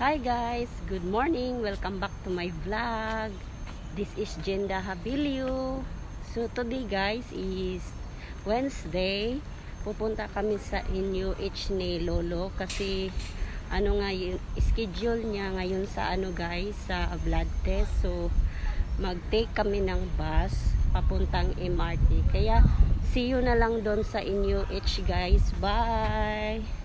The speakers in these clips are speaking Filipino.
Hi guys, good morning. Welcome back to my vlog. This is Jenda Habilio. So today guys is Wednesday. Pupunta kami sa NUH ni Lolo kasi ano nga yung schedule niya ngayon sa ano guys sa blood test. So mag-take kami ng bus papuntang MRT. Kaya see you na lang doon sa NUH guys. Bye!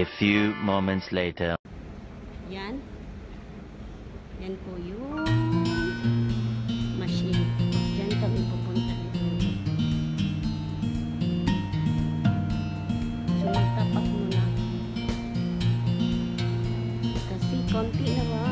A few moments later. Yan. Yan po yung machine. Diyan kami pupunta. So, magtapak muna. Kasi konti na lang.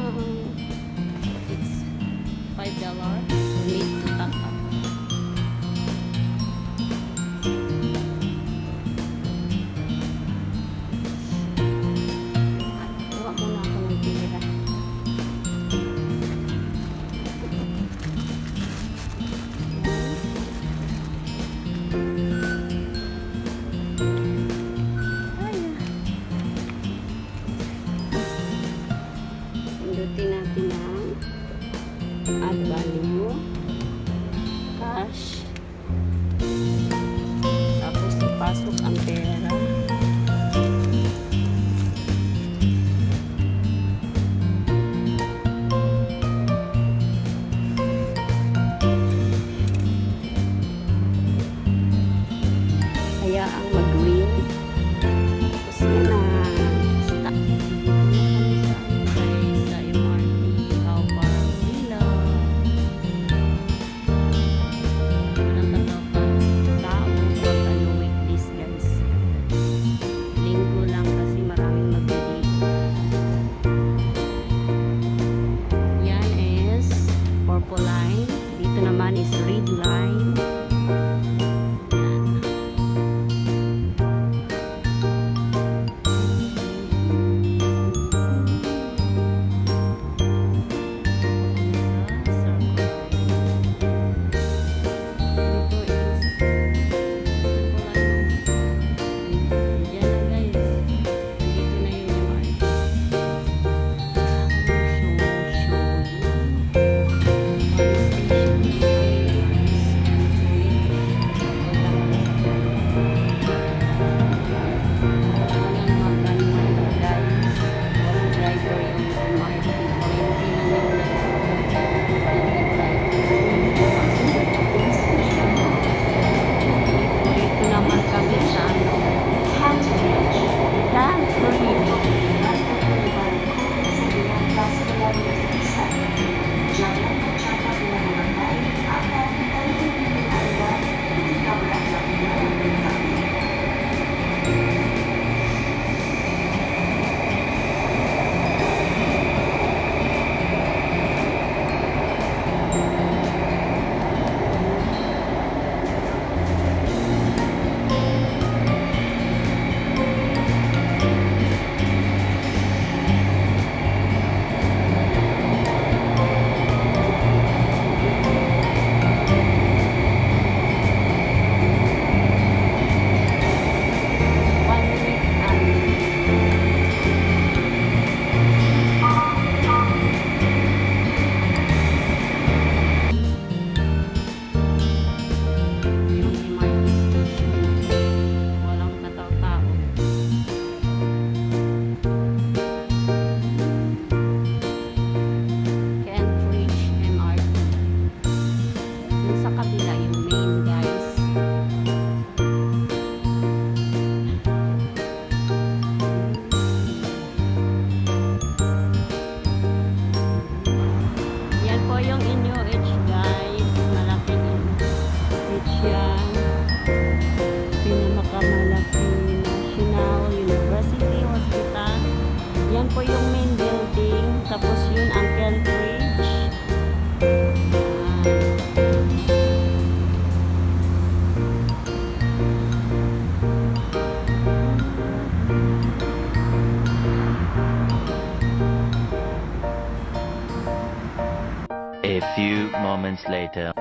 Yun po yung main building. Tapos yun ang Kell Bridge. A few moments later.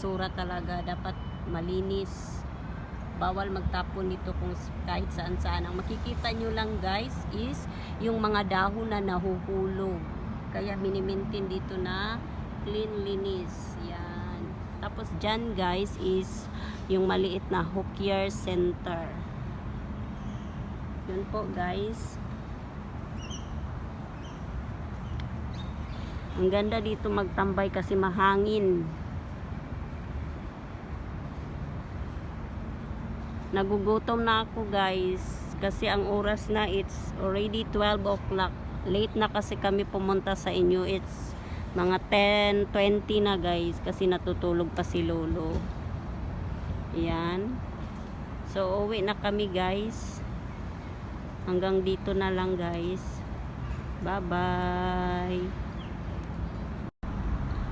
Basura talaga. Dapat malinis. Bawal magtapon dito kung kahit saan saan. Ang makikita nyo lang guys is yung mga dahon na nahuhulog. Kaya minimaintain dito na cleanliness. Yan. Tapos dyan guys is yung maliit na hookyard center. Yun po guys. Ang ganda dito magtambay kasi mahangin. Nagugutom na ako guys kasi ang oras na it's already 12 o'clock. Late na kasi kami pumunta sa inyo. It's mga 10.20 na guys kasi natutulog pa si Lolo. Yan. So, uwi na kami guys. Hanggang dito na lang guys. Bye-bye.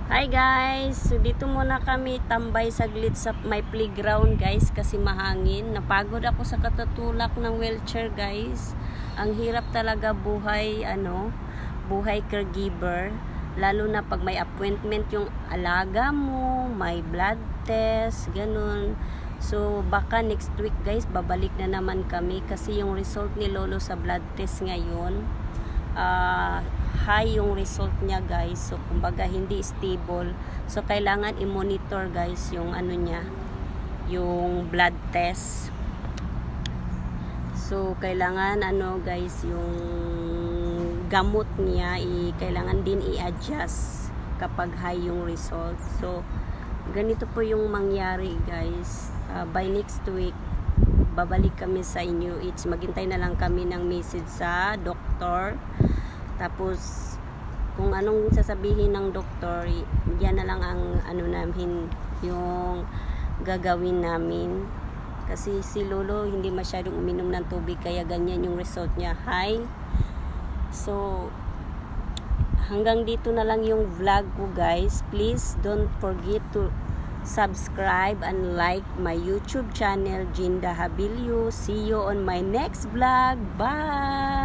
Hi guys! So dito muna kami tambay saglit sa my playground guys kasi mahangin. Napagod ako sa katatulak ng wheelchair guys. Ang hirap talaga buhay ano, buhay caregiver. Lalo na pag may appointment yung alaga mo, may blood test, ganun. So baka next week guys, babalik na naman kami kasi yung result ni Lolo sa blood test ngayon ah, high yung result niya guys. So kumbaga hindi stable. So kailangan i-monitor guys yung ano niya yung blood test. So kailangan ano guys yung gamot niya i, kailangan din i-adjust kapag high yung result. So ganito po yung mangyari guys. Ah, by next week babalik kami sa inyo. It's maghintay na lang kami ng message sa doktor tapos kung anong sasabihin ng doktor yan na lang ang ano namin yung gagawin namin kasi si Lolo hindi masyadong uminom ng tubig kaya ganyan yung result niya high so hanggang dito na lang yung vlog ko guys please don't forget to subscribe and like my YouTube channel, Jinda Habilio. See you on my next vlog. Bye!